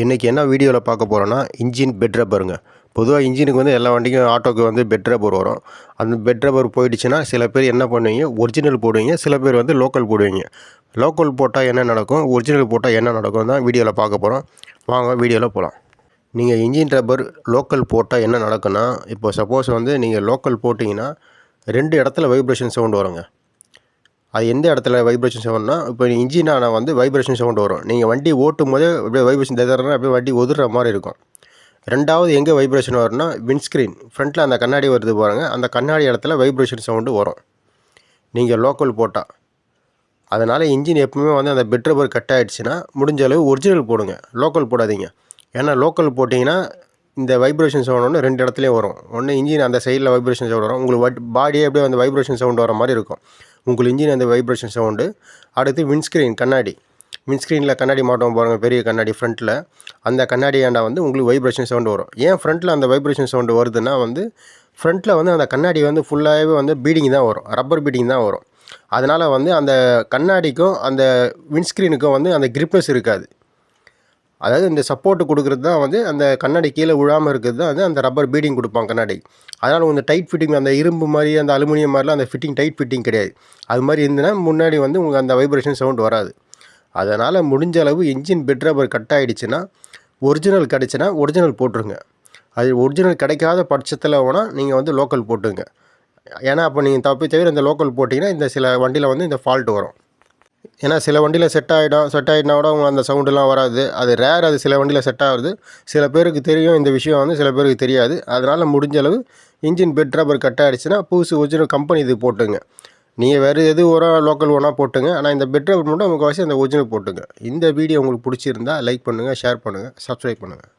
இன்றைக்கி என்ன வீடியோவில் பார்க்க போகிறோன்னா இன்ஜின் பெட் ரப்பருங்க. பொதுவாக இன்ஜினுக்கு வந்து எல்லா வண்டிக்கும் ஆட்டோக்கு வந்து பெட் ரப்பர் வரும். அந்த பெட் ரப்பர் போயிடுச்சுன்னா சில பேர் என்ன பண்ணுவீங்க? ஒரிஜினல் போடுவீங்க. சில பேர் வந்து லோக்கல் போடுவீங்க. லோக்கல் போட்டால் என்ன நடக்கும்? ஒரிஜினல் போட்டால் என்ன நடக்கும் தான் வீடியோவில் பார்க்க போகிறோம் வாங்க வீடியோவில் போகலாம் நீங்கள் இன்ஜின் ரப்பர் லோக்கல் போட்டால் என்ன நடக்குன்னா இப்போ சப்போஸ் வந்து நீங்கள் லோக்கல் போட்டிங்கன்னா ரெண்டு இடத்துல வைப்ரேஷன் சவுண்ட் வருங்க. அது எந்த இடத்துல வைப்ரேஷன் சவுண்ட்னா இப்போ இன்ஜினான வந்து வைப்ரேஷன் சவுண்ட் வரும். நீங்கள் வண்டி ஓட்டும் போதே அப்படியே வைப்ரேஷன் தரனா அப்படியே வண்டி ஒதுற மாதிரி இருக்கும். ரெண்டாவது எங்கே வைப்ரேஷன் வரும்னா விண்ட்ஸ்க்ரீன் ஃப்ரண்ட்டில் அந்த கண்ணாடி வருது பாருங்கள் அந்த கண்ணாடி இடத்துல வைப்ரேஷன் சவுண்டு வரும். நீங்கள் லோக்கல் போட்டால் அதனால் இன்ஜின் எப்பவுமே வந்து அந்த பெட் ரப்பர் கட் ஆகிடுச்சுன்னா முடிஞ்ச அளவு ஒரிஜினல் போடுங்க. லோக்கல் போடாதீங்க. ஏன்னா லோக்கல் போட்டிங்கன்னா இந்த வைப்ரேஷன் சவுண்ட் ஒன்று ரெண்டு இடத்துலையும் வரும். ஒன்று இன்ஜின் அந்த சைடில் வைப்ரேஷன் சவுண்ட் வரும். உங்களுக்கு பாடியே அப்படியே அந்த வைப்ரேஷன் சவுண்ட் வர மாதிரி இருக்கும். உங்கள் இன்ஜின் அந்த வைப்ரேஷன் சவுண்டு அடுத்து விண்ட்ஸ்க்ரீன் கண்ணாடி. விண்ட்ஸ்க்ரீனில் கண்ணாடி மாட்டோம் பாருங்கள் பெரிய கண்ணாடி ஃப்ரண்ட்டில் அந்த கண்ணாடி ஏண்டா வந்து உங்களுக்கு வைப்ரேஷன் சவுண்டு வரும். ஏன் ஃப்ரண்ட்டில் அந்த வைப்ரேஷன் சவுண்டு வருதுன்னா வந்து ஃப்ரண்ட்டில் வந்து அந்த கண்ணாடி வந்து ஃபுல்லாகவே வந்து பீடிங் தான் வரும். ரப்பர் பீடிங் தான் வரும். அதனால் வந்து அந்த கண்ணாடிக்கும் அந்த விண்ட்ஸ்க்ரீனுக்கும் வந்து அந்த கிரிப்னஸ் இருக்காது. அதாவது இந்த சப்போர்ட்டு கொடுக்குறது தான் வந்து அந்த கண்ணாடி கீழே விழாமல் இருக்கிறது தான் வந்து அந்த ரப்பர் பீடிங் கொடுப்பாங்க கண்ணாடி. அதனால் கொஞ்சம் டைட் ஃபிட்டிங் அந்த இரும்பு மாதிரி அந்த அலுமினியம் மாதிரிலாம் அந்த ஃபிட்டிங் டைட் ஃபிட்டிங் கிடையாது. அது மாதிரி இருந்துன்னா முன்னாடி வந்து உங்களுக்கு அந்த வைப்ரேஷன் சவுண்ட் வராது. அதனால் முடிஞ்ச அளவு இன்ஜின் பெட் ரப்பர் கட் ஆகிடுச்சுன்னா ஒரிஜினல் கிடச்சுன்னா ஒரிஜினல் போட்டுருங்க. அது ஒரிஜினல் கிடைக்காத பட்சத்தில் வேணால் நீங்கள் வந்து லோக்கல் போட்டுங்க. ஏன்னா அப்போ நீங்கள் தப்பி தவிர இந்த லோக்கல் போட்டிங்கன்னா இந்த சில வண்டியில் வந்து இந்த ஃபால்ட் வரும். ஏன்னா சில வண்டியில் செட் ஆகிடும் செட் ஆகிட்டனா கூட அவங்க அந்த சவுண்டுலாம் வராது. அது ரேர் அது சில வண்டியில் செட் ஆகுது. சில பேருக்கு தெரியும் இந்த விஷயம் வந்து சில பேருக்கு தெரியாது. அதனால் முடிஞ்ச அளவு இன்ஜின் பெட் ரப்பர் கட் ஆகிடுச்சுன்னா புதுசு ஒரிஜினல் கம்பெனி இது போட்டுங்க. நீங்கள் வேறு எது உரம் லோக்கல் ஒன்றா போட்டுங்க. ஆனால் இந்த பெட் ரப்பர் மட்டும் முக்கால்வாசி அந்த ஒரிஜினல் போட்டுங்க. இந்த வீடியோ உங்களுக்கு பிடிச்சிருந்தா லைக் பண்ணுங்கள் ஷேர் பண்ணுங்கள் சப்ஸ்கிரைப் பண்ணுங்கள்